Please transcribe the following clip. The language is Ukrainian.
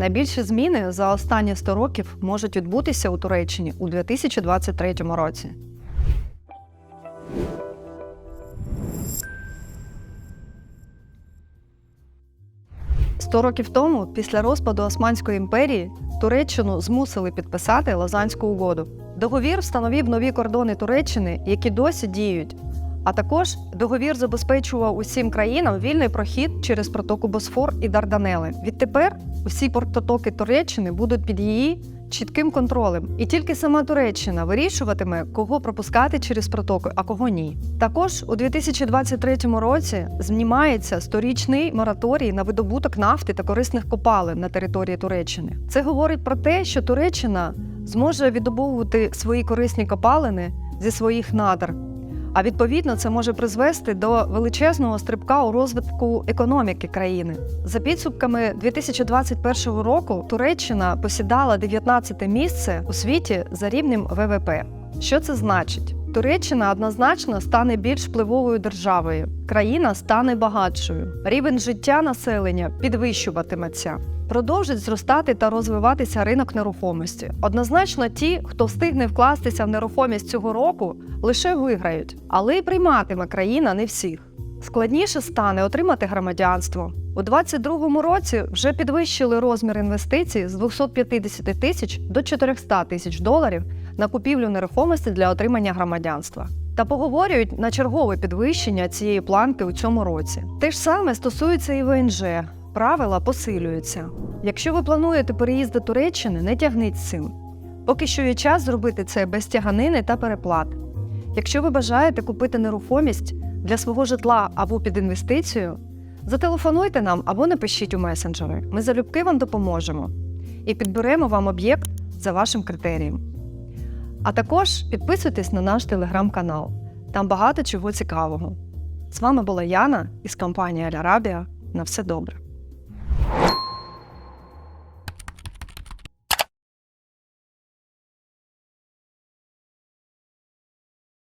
Найбільші зміни за останні 100 років можуть відбутися у Туреччині у 2023 році. Сто років тому, після розпаду Османської імперії, Туреччину змусили підписати Лозанську угоду. Договір встановив нові кордони Туреччини, які досі діють. А також договір забезпечував усім країнам вільний прохід через протоку Босфор і Дарданели. Відтепер усі портотоки Туреччини будуть під її чітким контролем, і тільки сама Туреччина вирішуватиме, кого пропускати через протоку, а кого ні. Також у 2023 році знімається сторічний мораторій на видобуток нафти та корисних копалин на території Туреччини. Це говорить про те, що Туреччина зможе віддобовувати свої корисні копалини зі своїх надр. А відповідно це може призвести до величезного стрибка у розвитку економіки країни. За підсумками 2021 року Туреччина посідала 19 місце у світі за рівнем ВВП. Що це значить? Туреччина однозначно стане більш впливовою державою, країна стане багатшою, рівень життя населення підвищуватиметься. Продовжить зростати та розвиватися ринок нерухомості. Однозначно, ті, хто встигне вкластися в нерухомість цього року, лише виграють, але й прийматиме країна не всіх. Складніше стане отримати громадянство. У 2022 році вже підвищили розмір інвестицій з 250 тисяч до 400 тисяч доларів на купівлю нерухомості для отримання громадянства. Та поговорюють на чергове підвищення цієї планки у цьому році. Те ж саме стосується і ВНЖ. Правила посилюються. Якщо ви плануєте переїзд до Туреччини, не тягніть з цим. Поки що є час зробити це без тяганини та переплат. Якщо ви бажаєте купити нерухомість для свого житла або під інвестицію, зателефонуйте нам або напишіть у месенджери. Ми залюбки вам допоможемо і підберемо вам об'єкт за вашим критерієм. А також підписуйтесь на наш телеграм-канал. Там багато чого цікавого. З вами була Яна із компанії Алярабія. На все добре.